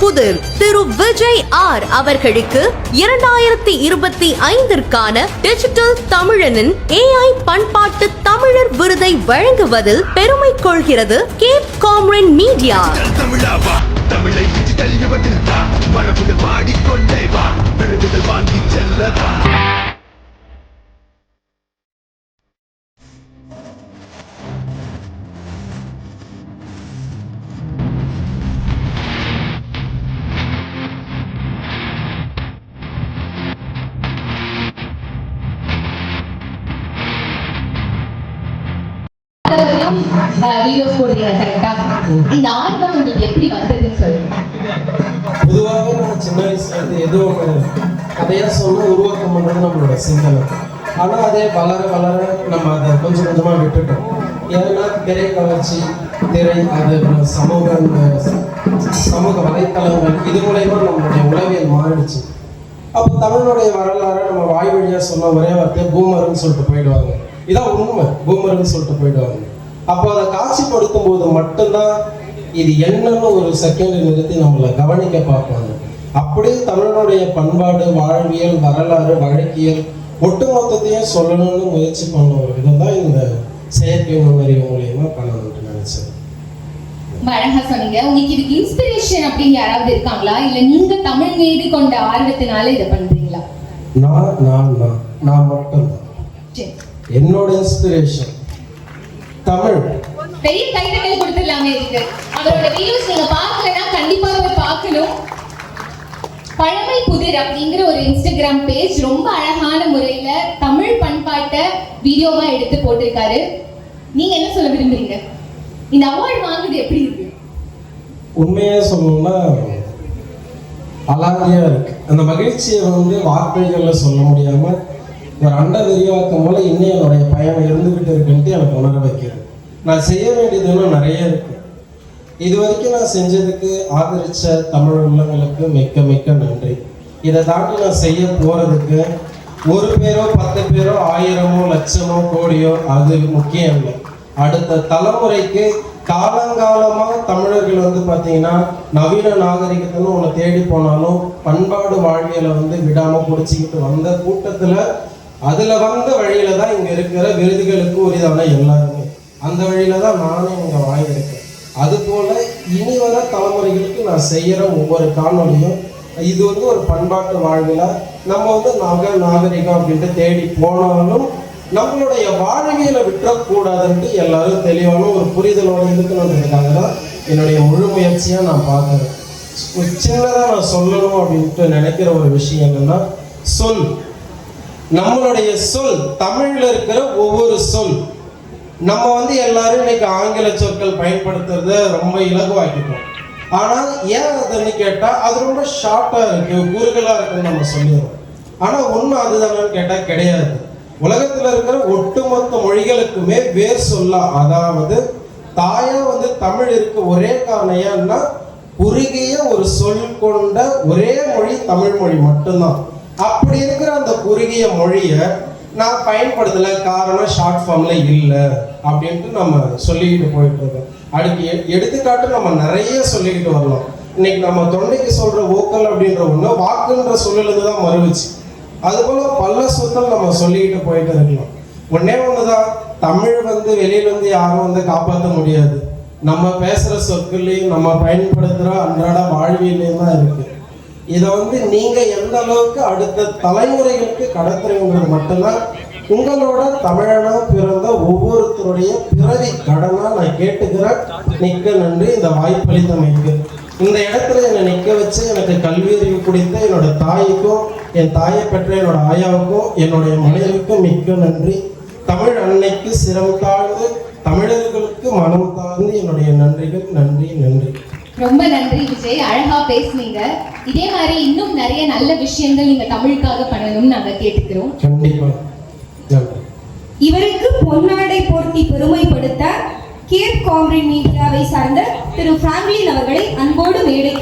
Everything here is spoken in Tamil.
புதிர் திரு விஜய் ஆர் அவர்களுக்கு இரண்டாயிரத்தி இருபத்தி ஐந்திற்கான டிஜிட்டல் தமிழனின் ஏஐ பண்பாட்டு தமிழர் விருதை வழங்குவதில் பெருமை கொள்கிறது கேப் காம்ரன் மீடியா. தமிழை பாடிக்கொண்டே வா. வா விருதுகள் வாங்கி செல்ல. வீடியோஸ் போடுறீங்க கரெக்டா இந்த ஆர்வம் உங்களுக்கு எப்படி வந்ததுன்னு சொல்லுங்க. பொதுவாக நம்ம சின்ன வயசுல இருந்து ஏதோ ஒரு கதையா சொன்ன உருவாக்கம் பண்றது நம்மளோட சிந்தனை. ஆனா அதே வளர வளர நம்ம அதை கொஞ்சம் கொஞ்சமா விட்டுட்டோம். ஏன்னா திரை கவர்ச்சி திரை அது சமூக சமூக வலைத்தளங்கள் இது மூலயமா நம்மளுடைய உளவியல் மாறிடுச்சு. அப்போ தமிழனுடைய வரலாறை நம்ம வாய் வழியா சொன்ன ஒரே வார்த்தையை பூமர்னு சொல்லிட்டு போயிடுவாங்க. இதான் உண்மை. பூமர்னு சொல்லிட்டு போயிடுவாங்க. அப்போ அதை காட்சிப்படுத்தும் போது மட்டும்தான் இது என்னன்னு ஒரு செகண்ட் நிறுத்தி நம்மளை கவனிக்க பார்ப்பாங்க அப்படியே தமிழனுடைய பண்பாடு வாழ்வியல் வரலாறு வழக்கியல் ஒட்டுமொத்தத்தையும் சொல்லணும்னு முயற்சி பண்ண ஒரு விதம் தான் இந்த செயற்கை நுண்ணறிவு மூலியமா பண்ணணும்னு நினைச்சேன் ரொம்ப அழகா சொன்னீங்க உங்களுக்கு இதுக்கு இன்ஸ்பிரேஷன் அப்படின்னு யாராவது இருக்காங்களா? இல்ல நீங்க தமிழ் மீது கொண்ட ஆர்வத்தினால இதை பண்றீங்களா? நான் நான் நான். நான் மட்டும்தான். சரி. என்னோட இன்ஸ்பிரேஷன் தமிழ். பெரிய கைத்தட்டல் கொடுத்துடலாமே இருக்கு அவரோட வீடியோஸ் நீங்க பார்க்கலன்னா கண்டிப்பா போய் பார்க்கணும். பழமை புதிர் அப்படிங்கிற ஒரு இன்ஸ்டாகிராம் பேஜ் ரொம்ப அழகான முறையில தமிழ் பண்பாட்டை வீடியோவா எடுத்து போட்டிருக்காரு. நீங்க என்ன சொல்ல விரும்புறீங்க? இந்த அவார்ட் வாங்குறது எப்படி இருக்கு? உண்மையாக சொல்லணும்னா அலாதியா இருக்கு. அந்த மகிழ்ச்சியை வந்து வார்த்தைகள்ல சொல்ல முடியாம ஒரு அண்ட விரிவாக்கம் போல இன்னும் என்னுடைய பயணம் இருந்துகிட்டு இருக்குன்ட்டு எனக்கு உணர வைக்கிறது. நான் செய்ய வேண்டியது இன்னும் நிறைய இருக்கு. இது வரைக்கும் நான் செஞ்சதுக்கு ஆதரிச்ச தமிழ் உள்ளங்களுக்கு மிக்க மிக்க நன்றி. இதை தாண்டி நான் செய்ய போறதுக்கு ஒரு பேரோ பத்து பேரோ ஆயிரமோ லட்சமோ கோடியோ அது முக்கியம் இல்லை. அடுத்த தலைமுறைக்கு காலங்காலமாக தமிழர்கள் வந்து பார்த்தீங்கன்னா நவீன நாகரிகத்துன்னு உன்னை தேடி போனாலும் பண்பாடு வாழ்வியலை வந்து விடாமல் பிடிச்சிக்கிட்டு வந்த கூட்டத்தில் அதில் வந்த வழியில தான் இங்கே இருக்கிற விருதுகளுக்கு உரிதான எல்லாருமே. அந்த வழியில தான் நானும் இங்கே வாங்கியிருக்கேன் அதுபோல இனி வர தலைமுறைகளுக்கு நான் செய்கிற ஒவ்வொரு காணொலியும் இது வந்து ஒரு பண்பாட்டு வாழ்வில நம்ம வந்து நக நாகரிகம் அப்படின்ட்டு தேடி போனாலும் நம்மளுடைய வாழ்வியலை விட்டுறக்கூடாதுன்ட்டு எல்லாரும் தெளிவான ஒரு புரிதலோட இருக்கணுன்றதுக்காக தான் என்னுடைய முழு முயற்சியாக நான் பார்க்குறேன். ஒரு நான் சொல்லணும் அப்படின்ட்டு நினைக்கிற ஒரு விஷயம் என்னென்னா சொல். நம்மளுடைய சொல் தமிழில் இருக்கிற ஒவ்வொரு சொல். நம்ம வந்து எல்லாரும் இன்னைக்கு ஆங்கில சொற்கள் பயன்படுத்துறத ரொம்ப இலகுவாக்கிட்டோம். ஆனால் ஏன் அதுன்னு கேட்டால் அது ரொம்ப ஷார்ட்டாக இருக்கு குறுகலா இருக்குன்னு நம்ம சொல்லிடுறோம். ஆனால் உண்மை அதுதானு கேட்டால் கிடையாது. உலகத்தில் இருக்கிற ஒட்டுமொத்த மொழிகளுக்குமே வேர் சொல்லா அதாவது தாயா வந்து தமிழ் இருக்க ஒரே காரணம் ஏன்னா குறுகிய ஒரு சொல் கொண்ட ஒரே மொழி தமிழ் மொழி மட்டும்தான். அப்படி இருக்கிற அந்த குறுகிய மொழியை நான் பயன்படுத்தல காரணம் ஷார்ட் ஃபார்ம்ல இல்லை அப்படின்ட்டு நம்ம சொல்லிக்கிட்டு போயிட்டு இருக்கோம். அதுக்கு எடுத்துக்காட்டு நம்ம நிறைய சொல்லிக்கிட்டு வரலாம். இன்னைக்கு நம்ம தொண்டைக்கு சொல்ற ஓக்கல் அப்படின்ற ஒண்ணு வாக்குன்ற சொல்லிலிருந்து தான் மறுவிச்சு. அதுபோல பல சொற்கள் நம்ம சொல்லிக்கிட்டு போயிட்டு இருக்கலாம். ஒன்னே ஒண்ணுதான் தமிழ் வந்து வெளியில வந்து யாரும் வந்து காப்பாற்ற முடியாது. நம்ம பேசுற சொற்கள்லையும் நம்ம பயன்படுத்துற அன்றாட வாழ்வியலையும் தான் இருக்கு. இதை வந்து நீங்க எந்த அளவுக்கு அடுத்த தலைமுறைகளுக்கு கடத்துறீங்கிறது மட்டும்தான். உங்களோட தமிழனா பிறந்த ஒவ்வொருத்தருடைய பிறவி கடனா நான் கேட்டுக்கிறேன். மிக்க நன்றி. இந்த வாய்ப்பளித்தமைக்கு. இந்த இடத்துல என்னை நிற்க வச்சு எனக்கு கல்வி அறிவு கொடுத்த என்னோட தாய்க்கும் என் தாயை பெற்ற என்னோட ஆயாவுக்கும் என்னுடைய மனைவிக்கும் மிக்க நன்றி. தமிழ் அன்னைக்கு சிரம் தாழ்ந்து தமிழர்களுக்கு மனம் தாழ்ந்து என்னுடைய நன்றிகள். நன்றி நன்றி. ரொம்ப நன்றி விஜய். அழகா பேசுனீங்க. இதே மாதிரி இன்னும் நிறைய நல்ல விஷயங்கள் நீங்க தமிழுக்காக பண்ணணும்னு நாங்க கேட்டுக்கிறோம். இவருக்கு பொன்னாடை போர்த்தி பெருமைப்படுத்த கேப் காம்ரி மீடியாவை சார்ந்த திரு பிராங்க்லின் அவர்களை அன்போடு மேடை